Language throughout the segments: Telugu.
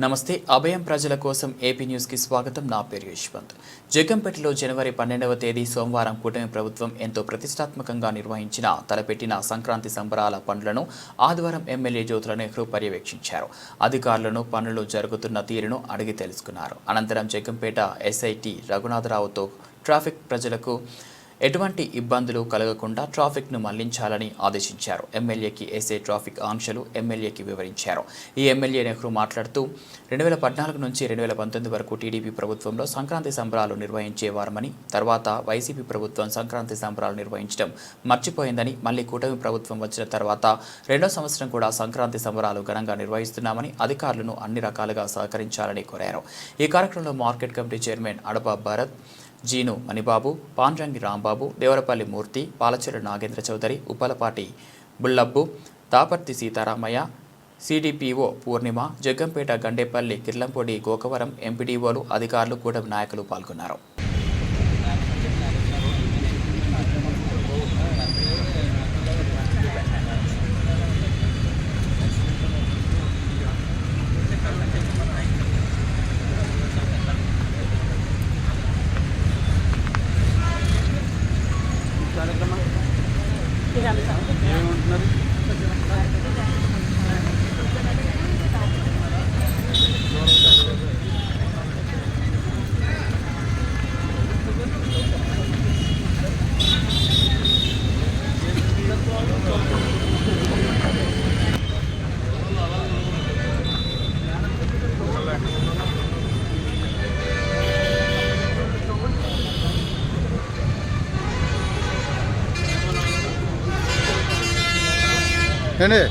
నమస్తే అభయం ప్రజల కోసం ఏపీ న్యూస్కి స్వాగతం. నా పేరు యశ్వంత్. జగ్గంపేటలో జనవరి పన్నెండవ తేదీ సోమవారం కూటమి ప్రభుత్వం ఎంతో ప్రతిష్టాత్మకంగా నిర్వహించిన తలపెట్టిన సంక్రాంతి సంబరాల పనులను ఆదివారం ఎమ్మెల్యే జ్యోతుల నెహ్రూ పర్యవేక్షించారు. అధికారులను పనులు జరుగుతున్న తీరును అడిగి తెలుసుకున్నారు. అనంతరం జగ్గంపేట ఎస్ఐటి రఘునాథరావుతో ట్రాఫిక్ ప్రజలకు ఎటువంటి ఇబ్బందులు కలగకుండా ట్రాఫిక్ను మళ్ళించాలని ఆదేశించారు. ఎమ్మెల్యేకి ఎస్ఏ ట్రాఫిక్ ఆంక్షలు ఎమ్మెల్యేకి వివరించారు. ఈ ఎమ్మెల్యే నెహ్రూ మాట్లాడుతూ రెండు వేల పద్నాలుగు నుంచి రెండు వేల పంతొమ్మిది వరకు టీడీపీ ప్రభుత్వంలో సంక్రాంతి సంబరాలు నిర్వహించేవారమని తర్వాత వైసీపీ ప్రభుత్వం సంక్రాంతి సంబరాలు నిర్వహించడం మర్చిపోయిందని మళ్ళీ కూటమి ప్రభుత్వం వచ్చిన తర్వాత రెండో సంవత్సరం కూడా సంక్రాంతి సంబరాలు ఘనంగా నిర్వహిస్తున్నామని అధికారులను అన్ని రకాలుగా సహకరించాలని కోరారు. ఈ కార్యక్రమంలో market committee chairman Adapa Bharat Jeenu Manibabu Pandrangi Rambabu Devarapalli Murthy Palacheru Nagendra Chowdary Uppalapati Bullabbu Daparthi Seetharamaiah CDPO Purnima Jaggampeta Gandepalli Kirlampudi Gokavaram ఎంపీడీఓలు అధికారులు కూటమి నాయకులు పాల్గొన్నారు. એને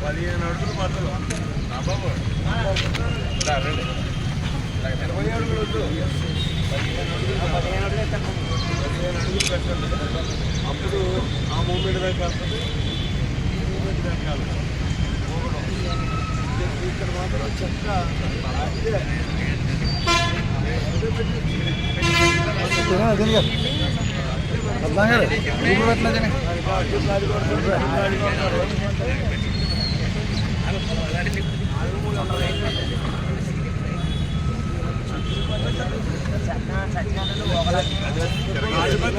పదిహేను అడుగులు పడదు బాబు రండి. ఇరవై అడుగులు వద్దు పదిహేను అడుగులు పదిహేను అడుగులు పెట్టండి అప్పుడు ఆ మూమెంట్ దాకా ఈ మూమెంట్ దాకా ఇక్కడ మాత్రం చెత్త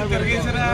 తిరిగేసరా తిరిగేసరా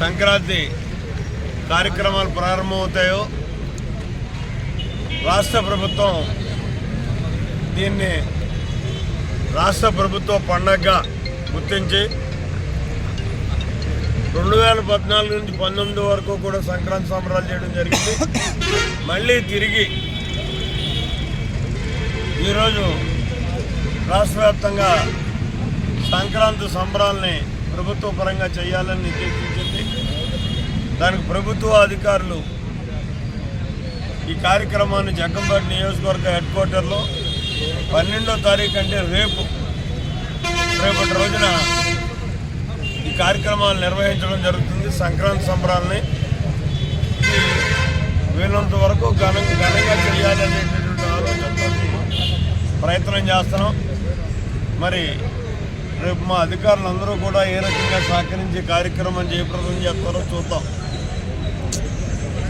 సంక్రాంతి కార్యక్రమాలు ప్రారంభమవుతాయో రాష్ట్ర ప్రభుత్వం దీన్ని రాష్ట్ర ప్రభుత్వ పండగగా గుర్తించి రెండు వేల పద్నాలుగు నుంచి పంతొమ్మిది వరకు కూడా సంక్రాంతి సంబరాలు చేయడం జరిగింది. మళ్ళీ తిరిగి ఈరోజు రాష్ట్ర వ్యాప్తంగా సంక్రాంతి సంబరాల్ని ప్రభుత్వ పరంగా చేయాలని నిర్దేశించింది. దానికి ప్రభుత్వ అధికారులు ఈ కార్యక్రమాన్ని జగ్గంపేట నియోజకవర్గ హెడ్ క్వార్టర్లో పన్నెండో తారీఖు అంటే రేపు రేపటి రోజున ఈ కార్యక్రమాలు నిర్వహించడం జరుగుతుంది. సంక్రాంతి సంబరాలని వీలంత వరకు ఘన ఘనంగా చేయాలి అనేటటువంటి ఆలోచనతో ప్రయత్నం చేస్తున్నాం. మరి రేపు మా అధికారులందరూ కూడా ఏ రకంగా సహకరించి కార్యక్రమం జయప్రదం చేస్తారో చూద్దాం.